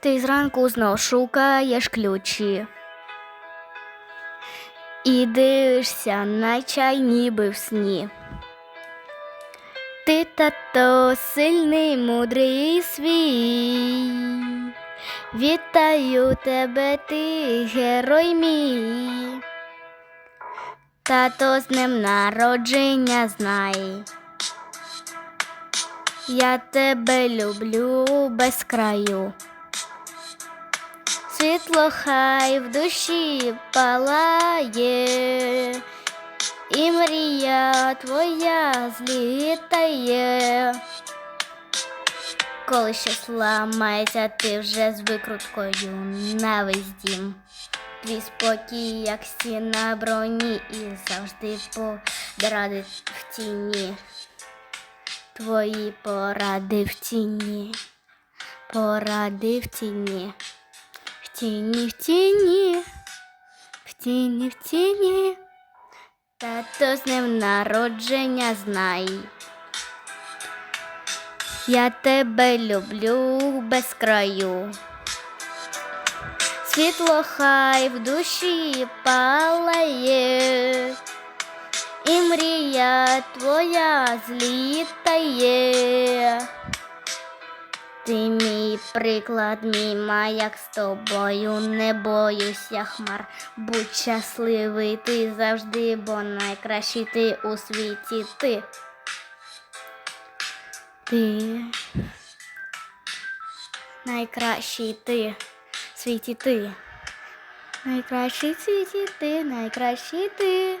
Ти зранку знов шукаєш ключі. І дивишся на чай ніби в сні. Ти тато сильний, мудрий свій. Вітаю тебе, ти герой мій. Тато з днем народження знай. Я тебе люблю без краю. Світло хай в душі палає, і мрія твоя злітає. Коли щось ламається, ти вже з викруткою на весь дім. Твій спокій, як стіна броні, і завжди поради в тіні. Твої поради в тіні, поради в тіні, тіні, в тіні, в тіні, в тіні. Тато з ним народження знай. Я тебе люблю без краю. Світло хай в душі палає, і мрія твоя злітає. Ти мій приклад, мій маяк з тобою, не боюся хмар. Будь щасливий ти завжди, бо найкращий ти у світі ти. Ти найкращий ти світі ти. Найкращий світі ти, найкращий ти.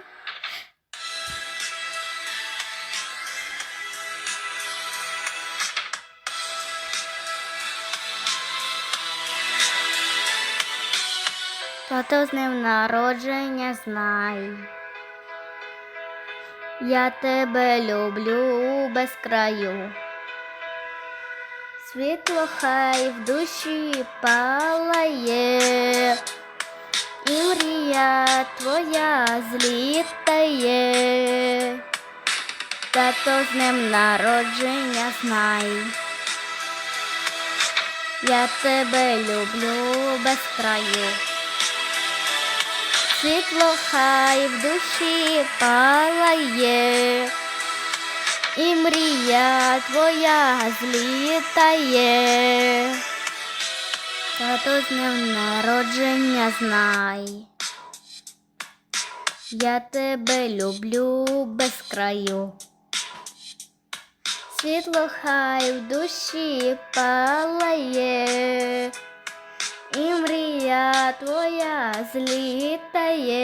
Тато з ним народження знай. Я тебе люблю без краю. Світло хай в душі палає, і мрія твоя злітає, тато з ним народження знай. Я тебе люблю без краю. Світло хай в душі палає, і мрія твоя злітає, тато з днем народження знай. Я тебе люблю без краю. Світло хай в душі палає, і мрія твоя злітає.